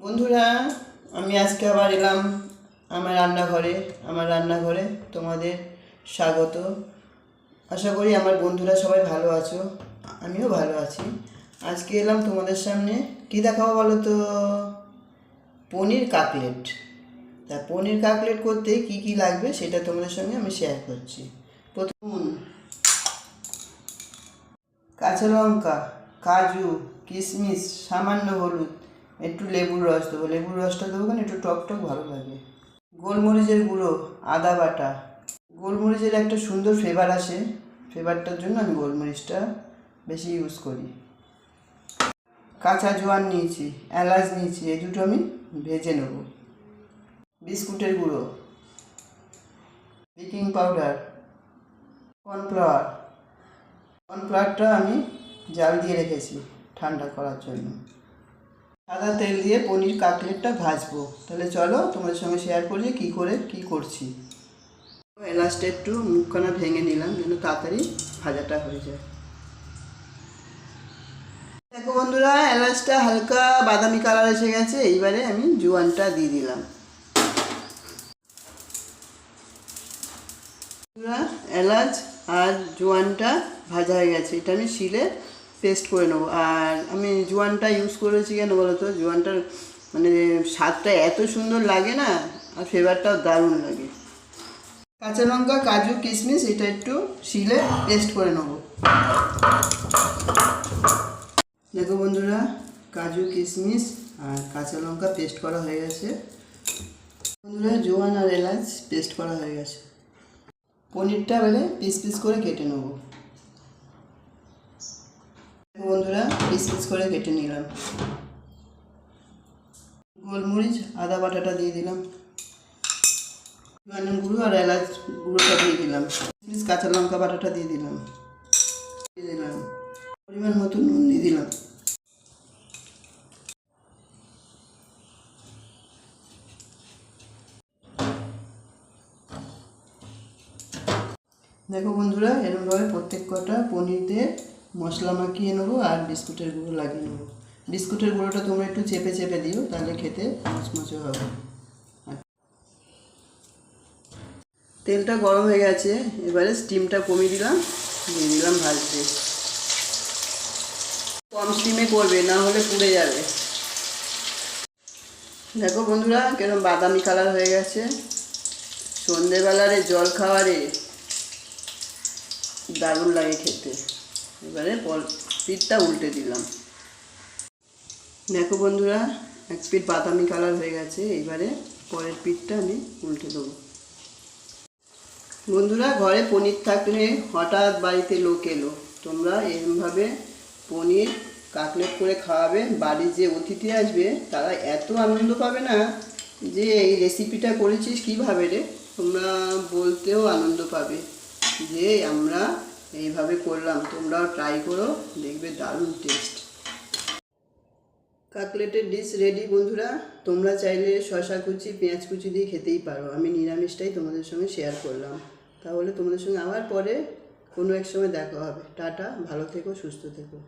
বন্ধুরা, আমি আজকে আবার এলাম আমার রান্নাঘরে আমার রান্নাঘরে তোমাদের স্বাগত। আশা করি আমার বন্ধুরা সবাই ভালো আছো, আমিও ভালো আছি। আজকে এলাম তোমাদের সামনে, কী দেখাবো বলো তো? পনির কাকলেট। তা পনির কাকলেট করতে কি কি লাগবে সেটা তোমাদের সঙ্গে আমি শেয়ার করছি। প্রথম, কাঁচা লঙ্কা, কাজু, কিশমিশ, সামান্য হলুদ। একটু লেবুর রস দেবো। লেবুর রসটা দেবো কেন? একটু টক টক ভালো লাগে। গোলমরিচের গুঁড়ো, আদা বাটা। গোলমরিচের একটা সুন্দর ফ্লেভার আসে। ফ্লেভারটার জন্য আমি গোলমরিচটা বেশি ইউজ করি। কাঁচা জোয়ান নিয়েছি, এলাচ নিয়েছি, এই দুটো আমি ভেজে নেব। বিস্কুটের গুঁড়ো, বেকিং পাউডার, কর্নফ্লাওয়ার। কর্নফ্লাওয়ারটা আমি জাল দিয়ে রেখেছি ঠান্ডা করার জন্য। সাদা তেল দিয়ে পনির কাকলেটটা ভাজবো। তাহলে চলো তোমাদের সঙ্গে শেয়ার করি কী করে, কী করছি। এলাচটা একটু মুখখানা ভেঙে নিলাম যেন তাড়াতাড়ি ভাজাটা হয়ে যায়। দেখো বন্ধুরা, এলাচটা হালকা বাদামি কালার এসে গেছে, এইবারে আমি জোয়ানটা দিয়ে দিলাম। এলাচ আর জোয়ানটা ভাজা হয়ে গেছে। এটা আমি শিলে পেস্ট করে নেব। আর আমি জোয়ানটা ইউজ করেছি কেন বলো তো জোয়ানটার মানে স্বাদটা এত সুন্দর লাগে না, আর ফ্লেভারটাও দারুণ লাগে। কাঁচা লঙ্কা, কাজু, কিশমিশ, এটা একটু শিলে পেস্ট করে নেব। দেখো বন্ধুরা, কাজু, কিশমিশ আর কাঁচা লঙ্কা পেস্ট করা হয়ে গেছে। বন্ধুরা, জোয়ান আর এলাচ পেস্ট করা হয়ে গেছে। পনিরটা এবারে পিস পিস করে কেটে নেব দেখো বন্ধুরা পিস পিস করে কেটে নিলাম। গোলমরিচ, আদা বাটাটা দিয়ে দিলাম। জোয়ানের গুঁড়ো আর এলাচ গুঁড়োটা দিয়ে দিলাম। পিস কাঁচা লঙ্কা বাটাটা দিয়ে দিলাম। দিয়ে দিলাম। পরিমাণ মতো নুন দিয়ে দিলাম। দেখো বন্ধুরা এরকমভাবে প্রত্যেক কটা পনির দিয়ে মশলা মাখিয়ে নেব আর বিস্কুটের গুঁড়ো লাগিয়ে নেব। বিস্কুটের গুঁড়োটা তোমরা একটু চেপে চেপে দিও, তাহলে খেতে মচমচে হবে। তেলটা গরম হয়ে গেছে, এবারে স্টিমটা কমিয়ে দিলাম, দিয়ে দিলাম ভাজতে। কম স্টিমে করবে, না হলে পুড়ে যাবে। দেখো বন্ধুরা, কেরম বাদামি কালার হয়ে গেছে। সন্ধেবেলারে জল খাওয়ারে দারুণ লাগে খেতে। এবারে পল পিঠটা উল্টে দিলাম। দেখো বন্ধুরা, এক পিঠ বাদামি কালার হয়ে গেছে, এবারে পরের পিঠটা আমি উল্টে দেবো। বন্ধুরা, ঘরে পনির থাকলে হঠাৎ বাড়িতে লোক এলো। তোমরা এরমভাবে পনির কাকলেট করে খাওয়াবে, বাড়ির যে অতিথি আসবে, তারা এত আনন্দ পাবে না যে, এই রেসিপিটা করেছিস কীভাবে রে? তোমরা বলতেও আনন্দ পাবে যে, আমরা এইভাবে করলাম, তোমরাও ট্রাই করো, দেখবে দারুণ টেস্ট কাকলেটের ডিশ রেডি বন্ধুরা, তোমরা চাইলে শশা কুচি, পেঁয়াজ কুচি দিয়ে খেতেই পারো। আমি নিরামিষটাই তোমাদের সঙ্গে শেয়ার করলাম। তাহলে তোমাদের সঙ্গে আবার পরে কোনো এক সময় দেখা হবে। টাটা, ভালো থেকো, সুস্থ থেকো।